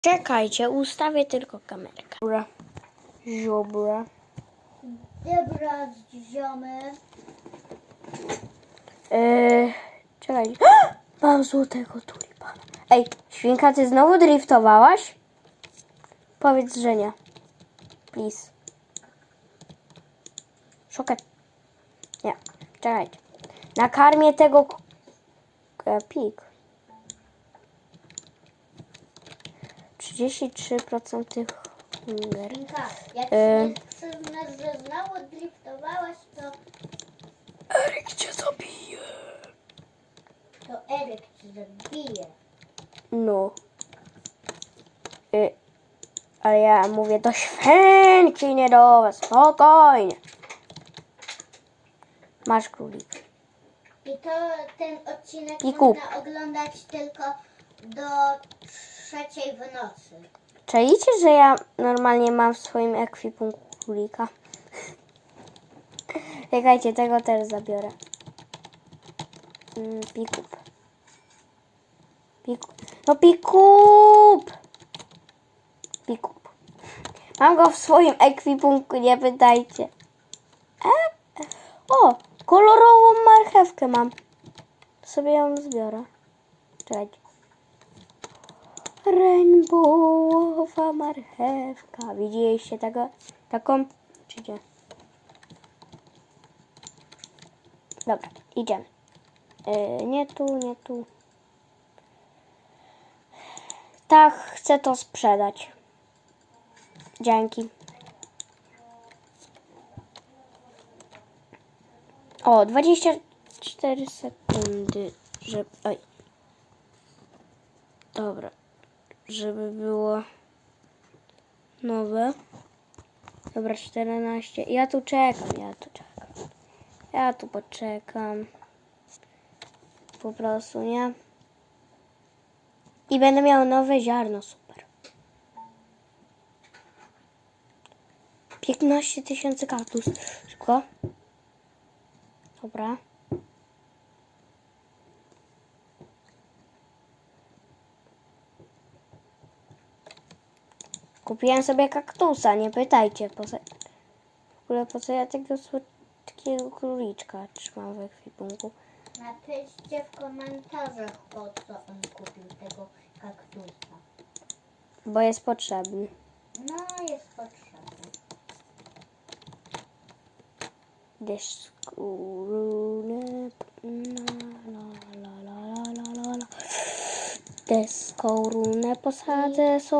Czekajcie, ustawię tylko kamerkę. Dobra. Ziobra. Dobra, ziomy. Eee, czekaj. Mam złotego tulipana. Ej, świnka, ty znowu driftowałaś? Powiedz, że nie. Please. Szukaj. Nie, czekajcie. Nakarmię tego k- pik. 33% tych hunger. Inka, jak E. się znowu driftowałaś, to, Eryk cię zabije. to Eryk cię zabije. No. Y, ale ja mówię do świnki, nie do was. Spokojnie. Masz królik. I to ten odcinek I można oglądać tylko do trzeciej w nocy. Czaicie, że ja normalnie mam w swoim ekwipunku królika? Czekajcie, tego też zabiorę. Mm, Pikup. Pikup. No pikup! Pikup. Mam go w swoim ekwipunku, nie pytajcie. E? O, kolorową marchewkę mam. Sobie ją zbiorę. Czekajcie. Rainbowowa marchewka. Widzieliście tego? Taką? Czy nie? Dobra, idziemy. Yy, nie tu, nie tu. Tak, chcę to sprzedać. Dzięki. O, 24 sekundy, że... Oj. Dobra. Żeby było nowe. Dobra, 14. Ja tu czekam, ja tu czekam. Ja tu poczekam. Po prostu, nie? I będę miał nowe ziarno, super. 15 tysięcy kaktus. Szybko. Dobra. Kupiłem sobie kaktusa, nie pytajcie. Po co, w ogóle po co ja tego słodkiego króliczka trzymam w ekwipunku. Napiszcie w komentarzach, po co on kupił tego kaktusa. Bo jest potrzebny. No, jest potrzebny. La. Deskorunę posadzę sobie.